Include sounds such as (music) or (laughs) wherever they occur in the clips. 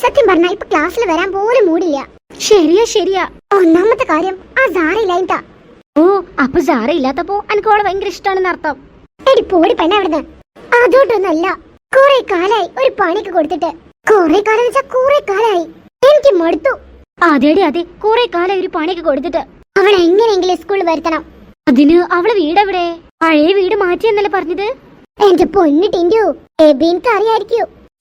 സത്യം പറഞ്ഞാ ഇപ്പൊ ക്ലാസ്സിൽ വരാൻ പോലും മൂടില്ല. ശരിയാ ശരിയാ. ഒന്നാമത്തെ കാര്യം ആ സാറില്ലായിട്ടാ ഓ അപ്പൊ സാറ ഇല്ലാത്തപ്പോ എനിക്ക് അവളെ ഭയങ്കര ഇഷ്ടമാണെന്ന് അർത്ഥം. എടി പോടി പെണ്ണ അവിടുന്ന്. അതോട്ടൊന്നല്ല കുറെ കാലായി ഒരു പണിക്ക് കൊടുത്തിട്ട്. കുറെ കാലം വെച്ചാ കുറെ കാലായി. എനിക്ക് മടുത്തു. അതെടി അതെ കുറെ കാലായി ഒരു പണിക്ക് കൊടുത്തിട്ട്. അവളെ എങ്ങനെയെങ്കിലും സ്കൂളിൽ വരുത്തണം. അതിന് അവളെ വീട് എവിടെ പഴയ വീട് മാറ്റിയെന്നല്ലേ പറഞ്ഞത്? എന്റെ പൊന്നിട്ടിന്റെ എബിൻക്ക് അറിയായിരിക്കൂ.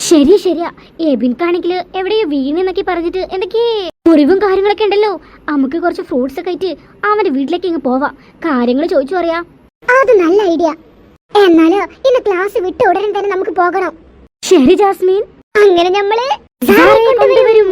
ശരിയാ. ശരിയാ എബിൻകാണെങ്കിൽ എവിടെയോ വീണെന്നൊക്കെ പറഞ്ഞിട്ട് എന്തൊക്കെ? മുറിവും കാര്യങ്ങളൊക്കെ ഉണ്ടല്ലോ. നമുക്ക് കുറച്ച് ഫ്രൂട്ട്സ് ഒക്കെ ആയിട്ട് അവന്റെ വീട്ടിലേക്ക് ഇങ്ങ് പോവാം. കാര്യങ്ങൾ ചോദിച്ചു പറയാ. അത് നല്ല ഐഡിയ. എന്നാൽ ഇന്ന് ക്ലാസ് വിട്ട് ഉടനെ തന്നെ നമുക്ക് പോകണം. ശരി ജാസ്മിൻ. അങ്ങനെ നമ്മൾ കൊണ്ടുവരും.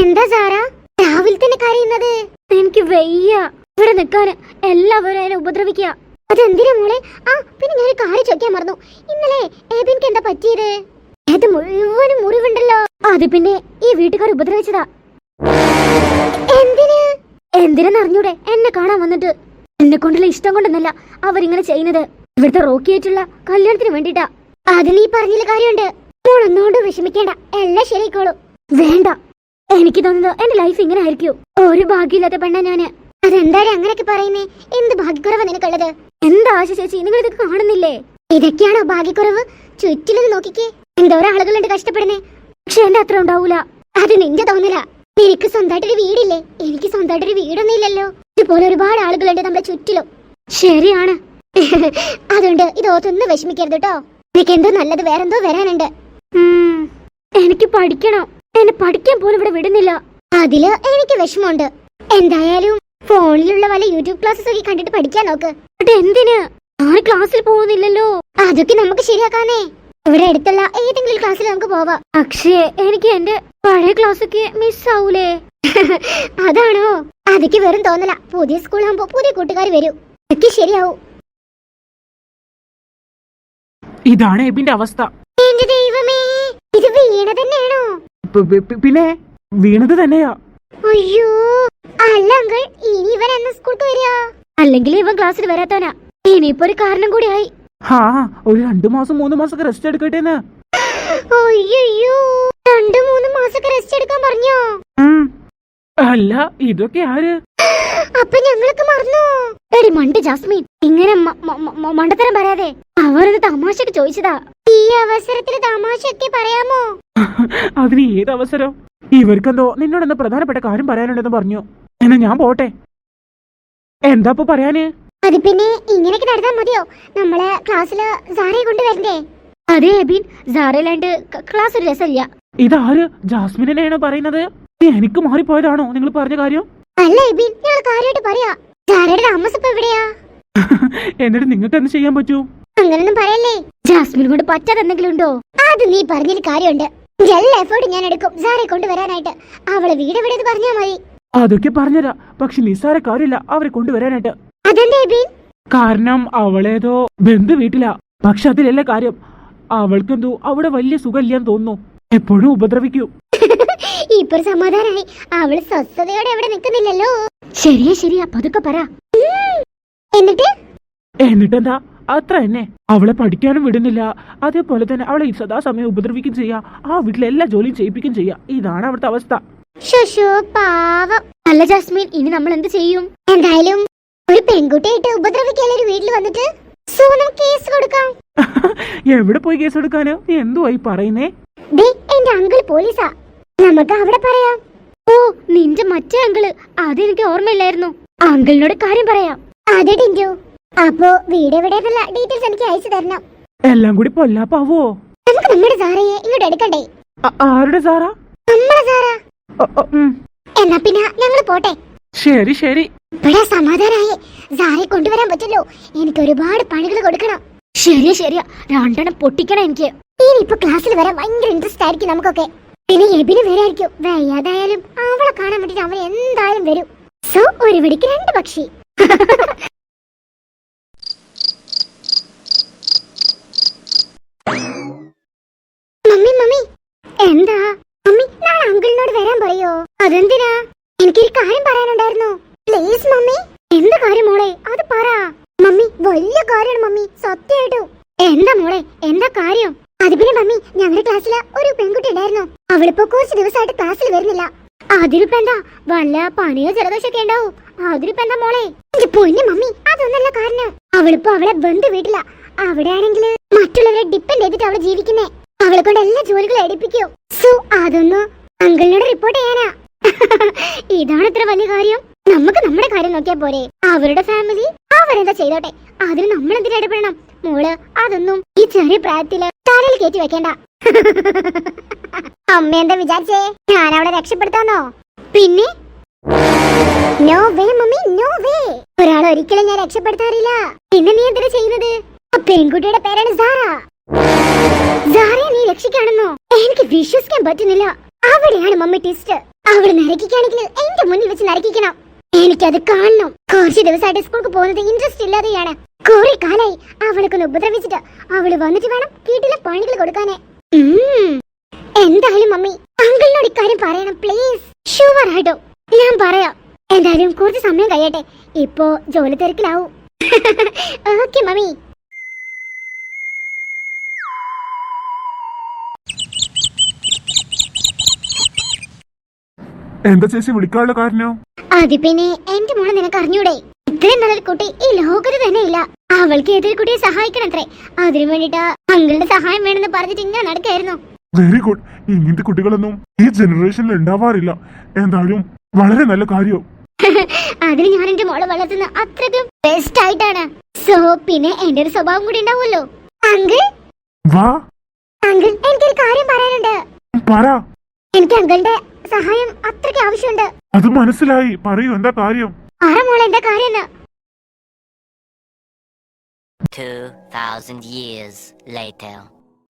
എന്താ സാറാ? രാവിലെ തന്നെ കരയുന്നത്? എനിക്ക് വയ്യ. ഇവിടെ നിൽക്കാന് എല്ലാവരും അതിനെ ഉപദ്രവിക്കുക. അതെന്തിനാ മോളെ? ആ പിന്നെ ഞാൻ കാര്യം ചോദിക്കാൻ മറന്നു. ഇന്നലെ ഏബിൻക്ക് എന്താ പറ്റിയത്? അത് മുഴുവനും മുറിവുണ്ടല്ലോ. അത് പിന്നെ ഈ വീട്ടുകാർ ഉപദ്രവിച്ചതാ. എന്തിന്? എന്തിനെന്ന് അറിഞ്ഞൂടെ? എന്നെ കാണാൻ വന്നിട്ട്. എന്നെ കൊണ്ടുള്ള ഇഷ്ടം കൊണ്ടൊന്നല്ല അവരിങ്ങനെ ചെയ്യുന്നത്. ഇവിടുത്തെ റോക്കിയായിട്ടുള്ള കല്യാണത്തിന് വേണ്ടിട്ടാ അത് നീ പറഞ്ഞില്ല കാര്യമുണ്ട്. ഒന്നുകൊണ്ട് വിഷമിക്കേണ്ട. എല്ലാം ശരിയായിക്കോളൂ. വേണ്ട. എനിക്ക് തോന്നുന്നത് എന്റെ ലൈഫ് ഇങ്ങനെ ആയിരിക്കും. ഒരു ഭാഗ്യമില്ലാത്ത പെണ്ണ ഞാൻ. അതെന്തായാലും അങ്ങനെയൊക്കെ പറയുന്നേ? എന്ത് ഭാഗ്യക്കുറവ് നിനക്കുള്ളത്? എന്താ ആശ ചേച്ചി നിങ്ങൾ ഇതൊക്കെ കാണുന്നില്ലേ? ഇതൊക്കെയാണോ ഭാഗ്യക്കുറവ്? ചുറ്റിലും നോക്കിക്കേ. എന്തോരം ആളുകളുണ്ട് കഷ്ടപ്പെടുന്നേ. പക്ഷെ എന്റെ അത്ര ഉണ്ടാവൂല? അത് നിന്റെ തോന്നല. നിനക്ക് സ്വന്തമായിട്ടൊരു വീടില്ലേ? എനിക്ക് സ്വന്തമായിട്ടൊരു വീടൊന്നും ഇല്ലല്ലോ ഇതുപോലെ ഒരുപാട് ആളുകളുണ്ട് നമ്മുടെ ചുറ്റിലും. ശരിയാണ്. (laughs) അതുകൊണ്ട് ഇത് ഓർത്തൊന്നും വിഷമിക്കരുത് കേട്ടോ. നിനക്ക് എന്തോ നല്ലത് വേറെന്തോ വരാനുണ്ട്. എനിക്ക് പഠിക്കണം. എന്നെ പഠിക്കാൻ പോലും ഇവിടെ വിടുന്നില്ല. അതിൽ എനിക്ക് വിഷമമുണ്ട്. എന്തായാലും ഫോണിലുള്ള വല്ല യൂട്യൂബ് ക്ലാസ്സസ് ഒക്കെ കണ്ടിട്ട് പഠിക്കാൻ നോക്ക്. എന്തിന്? ആ ക്ലാസ്സിൽ പോകുന്നില്ലല്ലോ. അതൊക്കെ നമുക്ക് ശരിയാക്കാനേ ഇവിടെ അടുത്തുള്ള ഏതെങ്കിലും ക്ലാസ്സിൽ നമുക്ക് പോവാം. പക്ഷേ എനിക്ക് എന്റെ പഴയ ക്ലാസ്സൊക്കെ മിസ് ആവൂലേ? (laughs) അതാണോ? അതൊക്കെ വെറും തോന്നല. പുതിയ സ്കൂളാകുമ്പോ പുതിയ കൂട്ടുകാർ വരും. അതൊക്കെ ശരിയാവും. ഇതാണ് എബിന്റെ അവസ്ഥ. എന്റെ ദൈവമേ ഇത് വീണ തന്നെയാണോ പിന്നെ വീണത് തന്നെയാ. അയ്യോ അല്ല അങ്കിൾ ഇനി ഇവൻ എന്ന സ്കൂൾക്ക് വരിക? അല്ലെങ്കിൽ ഇവൻ ക്ലാസ്സിൽ വരാത്തവനാ. ഇനിയിപ്പോ ഒരു കാരണം കൂടി ആയി. ഹാ ഒരു രണ്ടു മാസം മൂന്ന് മാസം റെസ്റ്റ് എടുക്കട്ടെ അയ്യോ രണ്ടു മൂന്ന് മാസം റെസ്റ്റ് എടുക്കാൻ പറഞ്ഞോ? അല്ല ഇതൊക്കെ ആര്? അപ്പൊ ഞങ്ങളൊക്കെ മറന്നു? എടി മണ്ട് ജാസ്മിൻ ഇങ്ങനെ മണ്ടത്തരം പറയാതെ അവരൊന്ന് തമാശക്ക് ചോദിച്ചതാ. ഈ അവസരത്തിൽ തമാശയൊക്കെ പറയാമോ? അതിന് ഏത് അവസരം? ഇവർക്കെന്തോ നിന്നോടെന്ന പ്രധാനപ്പെട്ട കാര്യം പറയാനുണ്ടെന്ന് പറഞ്ഞു. എന്നാ ഞാൻ പോട്ടെ. എന്താ ഇപ്പൊ പറയാന്? അത് പിന്നെ ഇങ്ങനെയൊക്കെ നടത്താൻ മതിയോ? നമ്മളെ ക്ലാസ്സിൽ സാറേ കൊണ്ടുവരണ്ടേ അതെ എബിൻ സാറയിലാണ്ട് ക്ലാസ് ഒരു രസമില്ല. ഇതാര്? ജാസ്മിനെയാണോ പറയുന്നത്? എനിക്ക് മാറിപ്പോയതാണോ നിങ്ങൾ പറഞ്ഞ കാര്യം? അല്ല എബിൻ ഞങ്ങൾ കാര്യമായിട്ട് പറയാ. സാറയുടെ താമസം ഇപ്പൊ എവിടെയാ? (laughs) എന്നിട്ട് നിങ്ങൾക്ക് എന്ത് ചെയ്യാൻ പറ്റൂ? അങ്ങനൊന്നും പറയല്ലേ. ജാസ്മിൻ കൊണ്ട് പറ്റാതെ എന്തെങ്കിലും ഉണ്ടോ? അത് നീ പറഞ്ഞൊരു കാര്യമുണ്ട്. എല്ലാ എഫേർട്ടും ഞാൻ എടുക്കും സാറെ കൊണ്ടുവരാനായിട്ട് അവളെ വീട് എവിടെയെന്ന് പറഞ്ഞാ മതി. അതൊക്കെ പറഞ്ഞതാ. പക്ഷെ നിസ്സാര കാര്യമില്ല. അവരെ കൊണ്ടുവരാനായിട്ട്. കാരണം അവളേതോ ബന്ധു വീട്ടിലാ. പക്ഷെ അതിലല്ല കാര്യം. അവൾക്കെന്തോ അവിടെ വലിയ സുഖമില്ലാന്ന് തോന്നുന്നു. എപ്പോഴും ഉപദ്രവിക്കൂ. (laughs) ഇപ്പൊ സമാധാനായി. അവൾ സ്വസ്ഥതയോടെ അവിടെ നിൽക്കുന്നില്ലല്ലോ. ശരിയാ ശരിയാ. പതുക്കെ പറ. എന്നിട്ട്? എന്നിട്ടെന്താ? അത്ര തന്നെ. അവളെ പഠിക്കാനും വിടുന്നില്ല. അതേപോലെ തന്നെ അവളെ ഈ സദാസമയം ഉപദ്രവിക്കും ചെയ്യാ. ആ വീട്ടിലെ എല്ലാ ജോലിയും ചെയ്യിപ്പിക്കും ചെയ്യാം. ഇതാണ് അവിടുത്തെ അവസ്ഥ. ശുശു പാവം അല്ല ജാസ്മിൻ ഇനി നമ്മൾ എന്ത് ചെയ്യും? എന്തായാലും ഒരു പെൺകുട്ടിയായിട്ട് ഉപദ്രവിക്കാനുള്ള ഒരു വീട്ടിൽ വന്നിട്ട്? സോ നമുക്ക് കേസ് കൊടുക്കാം. (laughs) എവിടെ പോയി കേസ് എടുക്കാന്? നീ എന്തുവായി പറയുന്നേ? ദേ എന്റെ അങ്കിൾ പോലീസാ. നമുക്ക് അവിടെ പറയാം. ഓ നിന്റെ മറ്റേ അങ്കിൾ. അതെനിക്ക് ഓർമ്മയില്ലായിരുന്നു. അങ്കിളിനോട് കാര്യം പറയാം. അതെ ടിഞ്ചു അപ്പോ വീട് എവിടെയെന്നുള്ള ഡീറ്റെയിൽസ് എനിക്ക് അയച്ചു തരണം. എല്ലാം കൂടി പൊല്ലാപ്പാവോ? നമുക്ക് നമ്മുടെ സാറയെ ഇങ്ങോട്ട് എടുക്കണ്ടേ? ആരുടെ സാറാ? ഉം. എന്നാ പിന്നെ ഞങ്ങൾ പോട്ടെ. ശരി ശരി. ഇവിടെ സമാധാനായി. സാറെ കൊണ്ടുവരാൻ പറ്റല്ലോ. എനിക്ക് ഒരുപാട് പണികൾ കൊടുക്കണം. ശരിയാ ശരിയാ. രണ്ടെണ്ണം പൊട്ടിക്കണം എനിക്ക്. ഇനിയിപ്പോ ക്ലാസ്സിൽ വരാൻ ഭയങ്കര ഇൻട്രസ്റ്റ് ആയിരിക്കും നമുക്കൊക്കെ. പിന്നെ എബിന് വരായിരിക്കും. വയ്യാതായാലും അവളെ കാണാൻ വേണ്ടിട്ട് അവൻ എന്തായാലും വരും. സോ ഒരു വെടിക്ക് രണ്ട് പക്ഷി (laughs) മമ്മി മമ്മി എന്താ മമ്മി നാളെ അങ്കിളിനോട് വരാൻ പറയോ അതെന്തിനാ? എനിക്കൊരു കാര്യം പറയാനുണ്ടായിരുന്നു. Please mummy. എന്ത് കാര്യം മോളെ? അത് പറ. മമ്മി വലിയ കാര്യമാണ് മമ്മി. സത്യമായിട്ടും. എന്താ മോളെ? എന്താ കാര്യം? അത് പിന്നെ മമ്മി ഞങ്ങളുടെ ക്ലാസ്സിൽ ഒരു പെൺകുട്ടി ഉണ്ടായിരുന്നു. അവളിപ്പോ കുറച്ച് ദിവസമായിട്ട് ക്ലാസ്സിൽ വരുന്നില്ല. അതിലിപ്പോ എന്താ? വല്ല പണിയോ ജലദോഷമൊക്കെ ഉണ്ടാവും. അതിലിപ്പോ എന്താ മോളെ? പൊന്നു മമ്മി അതൊന്നല്ല കാരണം. അവളിപ്പോ അവളെ ബന്ധു വീട്ടില. അവിടെ ആണെങ്കിൽ മറ്റുള്ളവരെ ഡിപ്പെൻഡ് ചെയ്തിട്ട് അവൾ ജീവിക്കുന്നേ. അവളെ കൊണ്ട് എല്ലാ ജോലികളും എടുപ്പിക്കും. സോ അതൊന്ന് അങ്കിളിനോട് റിപ്പോർട്ട് ചെയ്യാനാ. (laughs) ഇതാണ് ഇത്ര വലിയ കാര്യം. നമുക്ക് നമ്മുടെ കാര്യം നോക്കിയാ പോരെ. അവരുടെ ഫാമിലി അവരെന്താ ചെയ്തോട്ടെ? അതിന് നമ്മൾ എന്തിനാ ഇടപെടണം? മോൾ അതൊന്നും ഈ ചെറിയ പ്രായത്തിൽ തലയിൽ കയറ്റി വെക്കണ്ട. (laughs) അമ്മ എന്താ വിചാരിച്ചേ? ഞാൻ അവളെ രക്ഷപ്പെടുത്താന്നോ? പിന്നെ? No way mummy no way ഒരാളെ ഒരിക്കലും ഞാൻ രക്ഷപ്പെടുത്താറില്ല. പിന്നെ നീ എന്തിനാ ചെയ്യുന്നത്? പെൺകുട്ടിയുടെ പേരാണ് സാറ. സാറയെ നീ രക്ഷിക്കാണെന്നോ? എനിക്ക് വിശ്വസിക്കാൻ പറ്റുന്നില്ല. അവിടെയാണ് മമ്മി ടിസ്റ്റ് അവൾ നരകിക്കാണെങ്കിൽ എന്റെ മുന്നിൽ വെച്ച് നരകിക്കണം. എനിക്കത് കാണണം. കുറച്ച് ദിവസമായിട്ട് സ്കൂൾക്ക് പോകുന്നത് ഇൻട്രസ്റ്റ് ഇല്ലാതെയാണ്. കുറെ കാലായി അവൾക്കൊന്ന് ഉപദ്രവിച്ചിട്ട് അവൾ വന്നിട്ട് വേണം വീട്ടിലെ പണികൾ കൊടുക്കാനേ. എന്തായാലും മമ്മി അങ്കിളിനോട് ഇക്കാര്യം പറയണം പ്ലീസ് ഷുവർ ആയിട്ടോ. ഞാൻ പറയാം. എന്തായാലും കുറച്ച് സമയം കഴിയട്ടെ. ഇപ്പോ ജോലി തിരക്കിലാവും. (laughs) Okay mummy. എന്താ ചേച്ചി വിളിക്കാനുള്ള കാരണം? അത് പിന്നെ എന്റെ മോളെ നിനക്ക് അറിഞ്ഞൂടെ? ഇത്രയും നല്ലൊരു കുട്ടി ഈ ലോകത്ത് തന്നെ ഇല്ല അവൾക്ക് ഏതൊരു കുട്ടിയെ സഹായിക്കണത്രേ. അതിനു വേണ്ടിട്ടാ അങ്കിളുടെ സഹായം വേണമെന്ന് പറഞ്ഞിട്ട് ഇങ്ങനെ നടക്കായിരുന്നു വെരി ഗുഡ് ഇങ്ങനത്തെ കുട്ടികളൊന്നും ഈ ജനറേഷനിൽ ഉണ്ടാവാറില്ല. എന്തായാലും വളരെ നല്ല കാര്യം. (laughs) അതിന് ഞാൻ എന്റെ മോളെ വളർത്തുന്ന അത്രയ്ക്കും ബെസ്റ്റ് ആയിട്ടാണ്. സോ പിന്നെ എന്റെ ഒരു സ്വഭാവം കൂടി ഉണ്ടാവുമല്ലോ. അങ്കിൾ? വാ. അങ്കിൾ എനിക്കൊരു കാര്യം പറയാനുണ്ട്. പറ. എനിക്ക് അങ്കിളുടെ സഹായം അത്രയ്ക്ക് ആവശ്യമുണ്ട്. അത് മനസ്സിലായി. പറയൂ എന്താ കാര്യം? പറ മോളെ എന്താ കാര്യം 2,000 years later.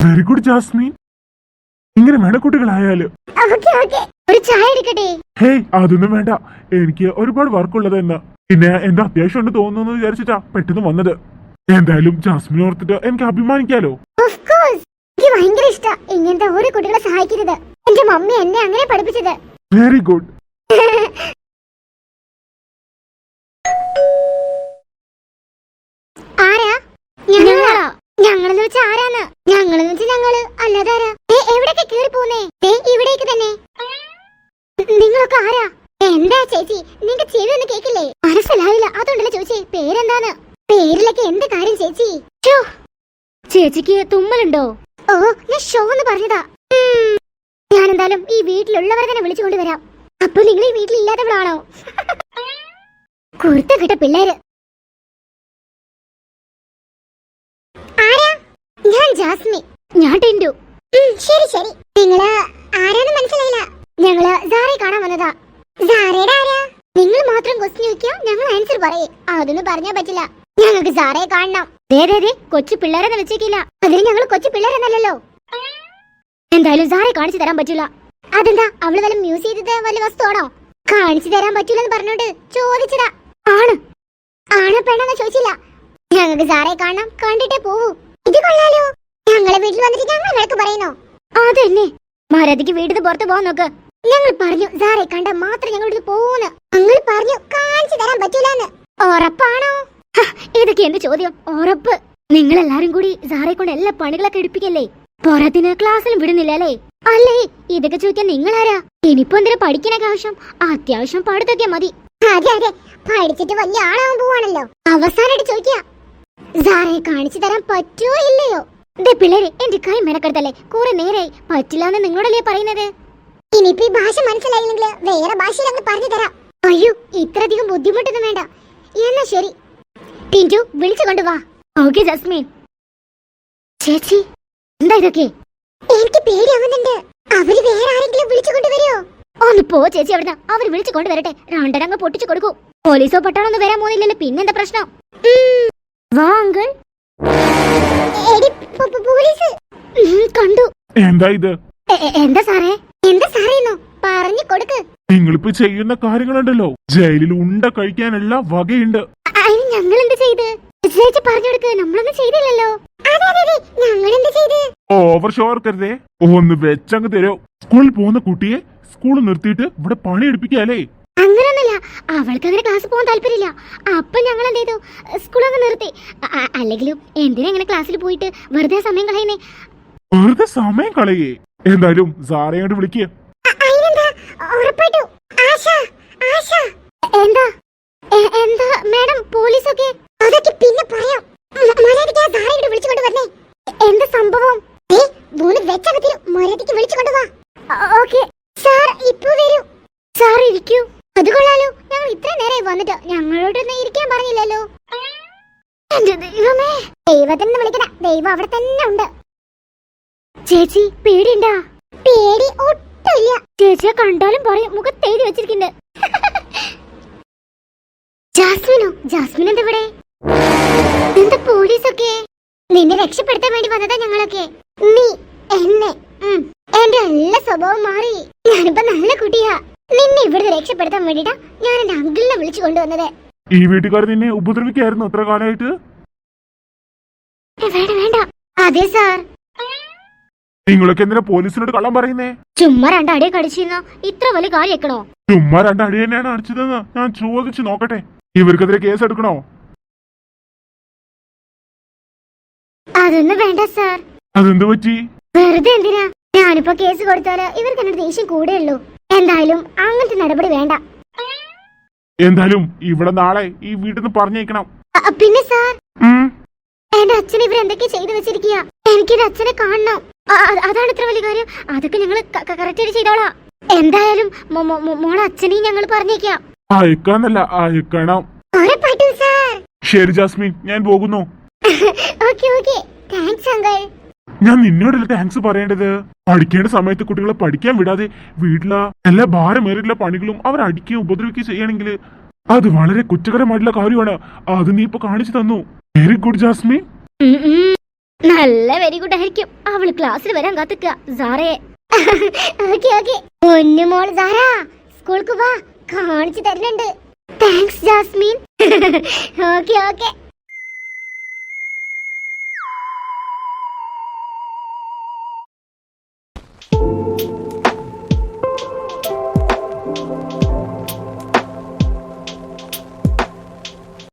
Very good Jasmine. ഇങ്ങനെ വേണം കുട്ടികളായാൽ. Okay okay. ഒരു ചായ എടുക്കട്ടെ? ഹേയ് അതൊന്നും വേണ്ട. എനിക്ക് ഒരുപാട് വർക്കുള്ളത് എന്ന്. പിന്നെ എന്താ അത്യാവശ്യം ഉണ്ട് തോന്നുന്നു വിചാരിച്ചിട്ടാ പെട്ടെന്ന് വന്നത്. എന്തായാലും ജാസ്മിൻ ഓർത്തിട്ട് എനിക്ക് അഭിമാനിക്കാലോ. ഓഫ് കോഴ്സ് എനിക്ക് ഭയങ്കര ഇഷ്ടാ. ഇങ്ങനത്തെ ഒരു കുട്ടികളെ സഹായിക്കുന്നത് എന്റെ മമ്മി എന്നെ അങ്ങനെ പഠിപ്പിച്ചത്. വെരി ഗുഡ് (laughs) ആരാ? ഞങ്ങളാ. ഞങ്ങളെന്ന് വെച്ചാ ആരാന്ന്? ഞങ്ങളെന്ന് വെച്ചാ ഞങ്ങൾ. അല്ലാതെ ആരാ? ദേ, എവിടേക്ക് കേറി പോന്നേ? ദേ, ഇവിടേക്ക് തന്നെ. നിങ്ങളൊക്കെ ആരാ? എന്താ ചേച്ചി? നിങ്ങക്ക് ചെവി ഒന്നും കേക്കില്ലേ? മനസ്സിലായില്ല അതുകൊണ്ടല്ലേ ചോദിച്ചേ. പേരെന്താന്ന്? പേരിലൊക്കെ എന്ത് കാര്യം ചേച്ചി? ചേച്ചിക്ക് തുമ്മലുണ്ടോ? ഓ ഞാൻ ഷോ എന്ന് പറഞ്ഞതാ. ഞാനെന്തായാലും ഈ വീട്ടിലുള്ളവരെ തന്നെ വിളിച്ചു കൊണ്ടുവരാം. അപ്പൊ നിങ്ങൾ ഈ വീട്ടിലില്ലാത്തവളാണോ കുർത്ത കിട്ട പിള്ളേര്. ആരാ? ഞാൻ ജാസ്മി. ഞാൻ ടിൻഡു. ശരി ശരി. നിങ്ങൾ ആരാന്ന് മനസ്സിലായില്ല. ഞങ്ങൾ സാറെ കാണാൻ വന്നതാ. സാറയുടെ ആരാ? നിങ്ങൾ മാത്രം ക്വസ്റ്റ്യൻ ചോദിക്കാം ഞങ്ങൾ ആൻസർ പറയേ. അതൊന്നും പറഞ്ഞാ പറ്റില്ല. ഞങ്ങൾക്ക് സാറേ കാണണം. കൊച്ചു പിള്ളേരെന്ന് വെച്ചേക്കില്ല. അതിന് ഞങ്ങൾ കൊച്ചു പിള്ളേരെന്നല്ലോ എന്തായാലും സാറെ കാണിച്ചു തരാൻ പറ്റില്ല. അതെന്താ അവൾ വല്ല മ്യൂസ് ചെയ്തത് വല്ല വസ്തുവാണോ? കാണിച്ചു തരാൻ പറ്റൂലെന്ന് പറഞ്ഞോണ്ട് ചോദിച്ചതാ. ആണ്. ആണ് പെണ്ണെന്ന് ചോദിച്ചില്ല. ഞങ്ങൾക്ക് സാറേ കാണണം കണ്ടിട്ടേ പോവൂ. ഇത് കൊള്ളാലോ. ഞങ്ങളെ വീട്ടിൽ വന്നിട്ട് ഞങ്ങൾ വിളക്ക് പറയുന്നോ? അതന്നെ. മാരതിക്ക് വീട്ടിൽ പുറത്ത് പോവാൻ നോക്ക്. ഞങ്ങൾ പറഞ്ഞു സാറെ കണ്ട മാത്രം ഞങ്ങളുടെ പോവൂന്ന്. ഞങ്ങൾ പറഞ്ഞു കാണിച്ചു തരാൻ പറ്റൂലെന്ന്. ഉറപ്പാണോ? ഇതൊക്കെ എന്ത് ചോദ്യം? ഉറപ്പ്. നിങ്ങൾ എല്ലാരും കൂടി സാറെ കൊണ്ട് എല്ലാ പണികളൊക്കെ എടുപ്പിക്കല്ലേ? പോരാത്തിന് ക്ലാസ്സിലും വിടുന്നില്ല അല്ലേ? അല്ലേ ഇതൊക്കെ ചോദിക്കാൻ നിങ്ങളാരാ? ഇനിയിപ്പോ എന്തിനാ പഠിക്കണൊക്കെ ആവശ്യം? അത്യാവശ്യം പഠിത്തൊക്കെ മതി. അതെ അതെ പഠിച്ചിട്ട് വലിയ ആളാവാൻ പോവാണല്ലോ. അവസാനമായിട്ട് ചോദിക്കുക കാണിച്ചു തരാൻ പറ്റുമോ ഇല്ലയോ? പിള്ളേരെ എന്റെ കൈ മെനക്കെടുത്തല്ലേ? കുറെ നേരായി. പറ്റില്ലാന്ന് നിങ്ങളോടല്ലേ പറയുന്നത്? ഇനിയിപ്പോ ഈ ഭാഷ മനസ്സിലായില്ലെങ്കിൽ വേറെ ഭാഷയിൽ പറഞ്ഞു തരാം. അയ്യോ ഇത്രയധികം ബുദ്ധിമുട്ടൊന്നും വേണ്ട. എന്നാ ശരി. ടിന്റു വിളിച്ചു കൊണ്ടുവാ ഓക്കെ ജസ്മീൻ. ചേച്ചി എന്താ ഇതൊക്കെ? എനിക്ക് പേടിയാവുന്നുണ്ട്. അവർ വേറെ ആരെങ്കിലും വിളിച്ചു കൊണ്ടുവരുമോ ഒന്ന് പോ ചേച്ചി അവിടുന്ന്. അവർ വിളിച്ചു കൊണ്ടുവരട്ടെ. രണ്ടരങ്ങ് പൊട്ടിച്ചു കൊടുക്കൂ. പോലീസോ പട്ടാളോ ഒന്നും വരാൻ പോകുന്നില്ലല്ലോ. പിന്നെന്താ പ്രശ്നം? വാ അങ്കിൾ. പോലീസ്. കണ്ടു. എന്താ ഇത്? എന്താ സാറേ? എന്താ സാറേന്നോ പറഞ്ഞു കൊടുക്ക്. നിങ്ങളിപ്പോ ചെയ്യുന്ന കാര്യങ്ങളുണ്ടല്ലോ. ജയിലിൽ ഉണ്ട കഴിക്കാനുള്ള വകയുണ്ട്. അതിന് ഞങ്ങൾ എന്ത് ചെയ്ത്? ചേച്ചി പറഞ്ഞു കൊടുക്ക്. നമ്മളൊന്നും ചെയ്തില്ലല്ലോ. ഓവർ ഷോർക്കരുതേ ഒന്ന് വെച്ചങ്ങ് തരോ. സ്കൂളിൽ പോകുന്ന കുട്ടിയെ സ്കൂൾ നിർത്തിയിട്ട് ഇവിടെ പണി എടുപ്പിക്കാല്ലേ അങ്ങനൊന്നുമില്ല. അവൾക്ക് അങ്ങനെ ക്ലാസ് പോകാൻ താല്പര്യമില്ല. അപ്പൊ ഞങ്ങൾ എന്ത് ചെയ്തു? സ്കൂളൊക്കെ നിർത്തി. അല്ലെങ്കിലും എന്തിനാ ഇങ്ങനെ ക്ലാസ്സിൽ പോയിട്ട് വെറുതെ സമയം കളയുന്നേ? വെറുതെ സമയം കളയേ. എന്തായാലും സാറയോട് വിളിക്കുക അ- അതിനെന്താ ഉറപ്പായിട്ടു ആശ ആശ എന്താ എ- എന്താ മാഡം പോലീസൊക്കെ അതൊക്കെ പിന്നെ പറയാം മ- മര്യാദയ്ക്ക് ആ സാറെ ഇങ്ങോട്ട് വിളിച്ചുകൊണ്ട് വരണേ എന്താ സംഭവം ഏ മൂന്ന് വെച്ചകത്തിൽ മര്യാദയ്ക്ക് വിളിച്ചുകൊണ്ട് വാ ഓക്കെ സാർ ഇപ്പൊ വരൂ സാർ ഇരിക്കൂ അത് കൊള്ളാലോ ഞങ്ങൾ ഇത്ര നേരമായി വന്നിട്ട് ഞങ്ങളോടൊന്നും ഇരിക്കാൻ പറഞ്ഞില്ലല്ലോ എന്റെ ദൈവമേ വിളിക്കണ ദൈവം അവിടെ തന്നെ ഉണ്ട്. ചേച്ചി പേടിണ്ടാ പേടി ഒട്ടുമില്ല. ചേച്ചിയെ കണ്ടാലും പറയും മുഖത്ത് എഴുതി വെച്ചിരിക്കുന്നുണ്ട്. (laughs) ജാസ്മിനോ ജാസ്മിൻ എന്താ ഇവിടെ? എന്താ പോലീസൊക്കെ? നിന്നെ രക്ഷപ്പെടുത്താൻ വേണ്ടി വന്നതാ ഞങ്ങളൊക്കെ. നീ എന്നെ എന്റെ എല്ലാ സ്വഭാവം മാറി. ഞാനിപ്പോ നല്ല കുട്ടിയാ. നിന്നെ ഇവിടുന്ന് രക്ഷപ്പെടുത്താൻ വേണ്ടിട്ടാ ഞാൻ എന്റെ അങ്കിളിനെ വിളിച്ചു കൊണ്ടുവന്നത്. ഈ വീട്ടുകാർ നിന്നെ ഉപദ്രവിക്കായിരുന്നു അത്ര കാലമായിട്ട്? വേണ്ട വേണ്ട. അതെ സാർ നിങ്ങളൊക്കെ എന്തിനാ പോലീസിനോട് കള്ളം പറയുന്നേ? ചുമ്മാ രണ്ടടിയെ കടിച്ചിരുന്ന? ഇത്ര വലിയ കാര്യക്കണോ ചുമ്മാ രണ്ടടി തന്നെയാണ് അടിച്ചതെന്ന് ഞാൻ ചോദിച്ചു നോക്കട്ടെ. ഇവർക്കെതിരെ കേസ് എടുക്കണോ? അതൊന്നും വേണ്ട സാർ അതെന്ത് പറ്റി? വെറുതെ എന്തിനാ? ഞാനിപ്പോ കേസ് കൊടുത്താൽ ഇവർക്ക് എന്നോട് ദേഷ്യം കൂടെയുള്ളൂ എന്തായാലും അങ്ങനത്തെ നടപടി വേണ്ട. എന്തായാലും ഇവിടെ നാളെ ഈ വീട്ടിൽ നിന്ന് പറഞ്ഞേക്കണം പിന്നെ സാർ. എന്റെ അച്ഛൻ ഇവർ എന്തൊക്കെ ചെയ്തു വെച്ചിരിക്കുക എനിക്കൊരു അച്ഛനെ കാണണം. അതാണ് ഇത്ര വലിയ കാര്യം. അതൊക്കെ ഞങ്ങൾ കറക്റ്റ് ആയിട്ട് ചെയ്തോളാം. എന്തായാലും മോളെ അച്ഛനെയും ഞങ്ങൾ പറഞ്ഞേക്കാം. അയക്കാന്നല്ല അയക്കണം. ശരി ജാസ്മിൻ ഞാൻ പോകുന്നു. ഞാൻ നിന്നോടല്ല താങ്ക്സ് പറയേണ്ടത്? പഠിക്കേണ്ട സമയത്ത് കുട്ടികളെ പഠിക്കാൻ വിടാതെ വീട്ടിലെ എല്ലാ ഭാരമേറിയുള്ള പണികളും അവർ അടിക്കുകയും ഉപദ്രവിക്കുകയും ചെയ്യണമെങ്കിൽ അത് വളരെ കുറ്റകരമായിട്ടുള്ള കാര്യമാണ്. അത് നീ ഇപ്പൊ കാണിച്ചു തന്നു. വെരി ഗുഡ് ഉം. നല്ല വെരി ഗുഡ് ആയിരിക്കും. അവൾ ക്ലാസ്സിൽ വരാൻ കാത്തിക്ക സാറേ. Okay okay. പൊന്നുമോൾ സാറാ സ്കൂൾക്ക് വാ. കാണിച്ചു തരുന്നുണ്ട്. Thanks Jasmine okay okay.